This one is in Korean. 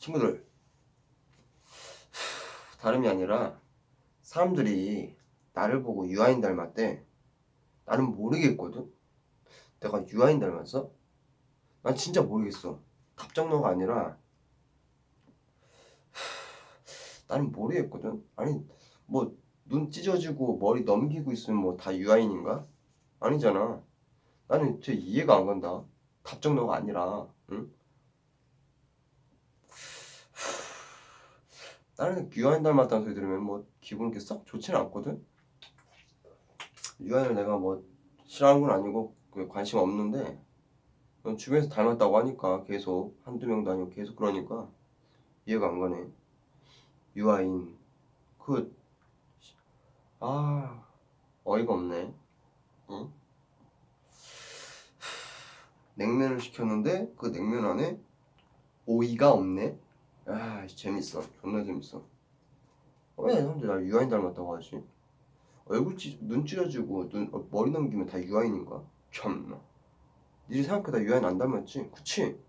친구들. 다름이 아니라 사람들이 나를 보고 유아인 닮았대. 나는 모르겠거든. 내가 유아인 닮았어? 난 진짜 모르겠어. 답정너가 아니라 나는 모르겠거든. 아니 뭐 눈 찢어지고 머리 넘기고 있으면 뭐 다 유아인인가? 아니잖아. 나는 쟤 이해가 안 간다. 답정너가 아니라 응? 다른 유아인 닮았다는 소리 들으면 뭐 기분 이렇게 썩 좋지는 않거든. 유아인을 내가 뭐 싫어하는 건 아니고 그 관심 없는데 넌 주변에서 닮았다고 하니까 계속 한두 명도 아니고 계속 그러니까 이해가 안 가네. 유아인 그 아 어이가 없네. 응? 냉면을 시켰는데 그 냉면 안에 오이가 없네. 아 재밌어. 존나 재밌어. 왜 사람들이 날 유아인 닮았다고 하지. 얼굴 찌, 눈 찢어지고 눈, 어, 머리 넘기면 다 유아인인가 참나. 니들 생각해 다 유아인 안 닮았지? 그치